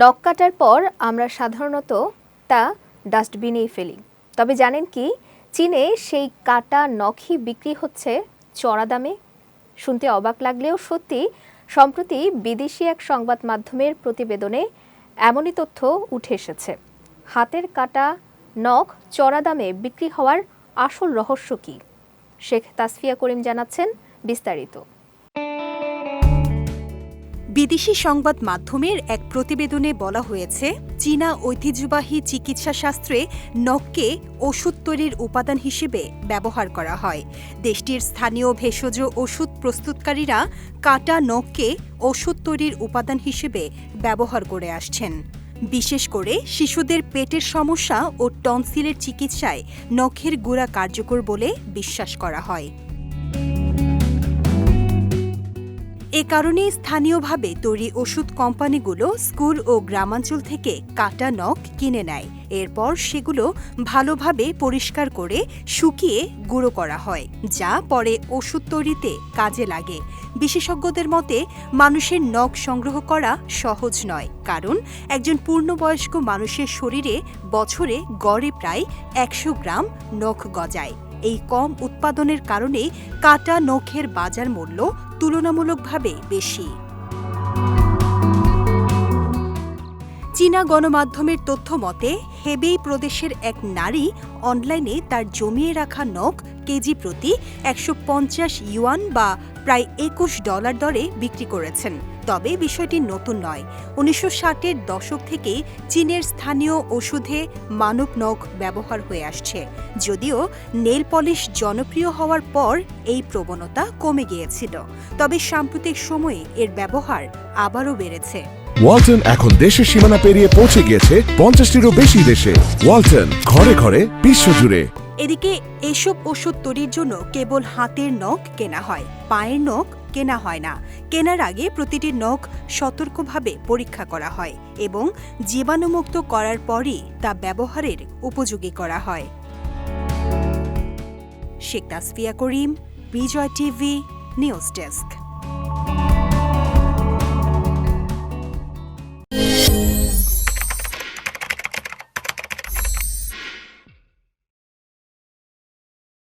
নখ কাটার পর আমরা সাধারণত তা ডাস্টবিনেই ফেলি। তবে জানেন কি, চীনে সেই কাটা নখই বিক্রি হচ্ছে চড়া দামে। শুনতে অবাক লাগলেও সত্যি, সম্প্রতি বিদেশি এক সংবাদ মাধ্যমের প্রতিবেদনে এমনই তথ্য উঠে এসেছে। হাতের কাটা নখ চড়া দামে বিক্রি হওয়ার আসল রহস্য কী? শেখ তাসফিয়া করিম জানাচ্ছেন বিস্তারিত। বিদেশি সংবাদ মাধ্যমের এক প্রতিবেদনে বলা হয়েছে, চীনা ঐতিহ্যবাহী চিকিৎসাশাস্ত্রে নখকে ওষুধ তৈরির উপাদান হিসেবে ব্যবহার করা হয়। দেশটির স্থানীয় ভেষজ ওষুধ প্রস্তুতকারীরা কাটা নখকে ওষুধ তৈরির উপাদান হিসেবে ব্যবহার করে আসছেন। বিশেষ করে শিশুদের পেটের সমস্যা ও টনসিলের চিকিৎসায় নখের গুঁড়া কার্যকর বলে বিশ্বাস করা হয়। এ কারণে স্থানীয়ভাবে তৈরি ওষুধ কোম্পানিগুলো স্কুল ও গ্রামাঞ্চল থেকে কাটা নখ কিনে নেয়। এরপর সেগুলো ভালোভাবে পরিষ্কার করে শুকিয়ে গুঁড়ো করা হয়, যা পরে ওষুধ তৈরিতে কাজে লাগে। বিশেষজ্ঞদের মতে, মানুষের নখ সংগ্রহ করা সহজ নয়, কারণ একজন পূর্ণবয়স্ক মানুষের শরীরে বছরে গড়ে প্রায় একশো গ্রাম নখ গজায়। এই কম উৎপাদনের কারণে কাটা নখের বাজার মূল্য তুলনামূলকভাবে বেশি। চীনা গণমাধ্যমের তথ্য মতে, হেবেই প্রদেশের এক নারী অনলাইনে তার জমিয়ে রাখা নখ কেজি প্রতি একশো পঞ্চাশ ইউয়ান বা প্রায় একুশ ডলার দরে বিক্রি করেছেন। তবে বিষয়টি নতুন নয়। উনিশশো ষাটের দশক থেকে চীনের স্থানীয় ওষুধে মানব নখ ব্যবহার হয়ে আসছে। যদিও নেল পলিশ জনপ্রিয় হওয়ার পর এই প্রবণতা কমে গিয়েছিল। তবে সাম্প্রতিক সময়ে এর ব্যবহার আবারও বেড়েছে। ওয়ালটন এখন দেশের সীমানা পেরিয়ে পৌঁছে গিয়েছে পঞ্চাশটিরও বেশি দেশে। ওয়ালটন ঘরে ঘরে বিশ্বজুড়ে। এদিকে এসব ওষুধ তৈরির জন্য কেবল হাতের নখ কেনা হয় পায়ের নখ কেনা হয় না। কেনার আগে প্রতিটি নখ সতর্কভাবে পরীক্ষা করা হয় এবং জীবাণুমুক্ত করার পরই তা ব্যবহারের উপযোগী করা হয়। Sheikh Tasfia Karim, Bijoy TV, news desk.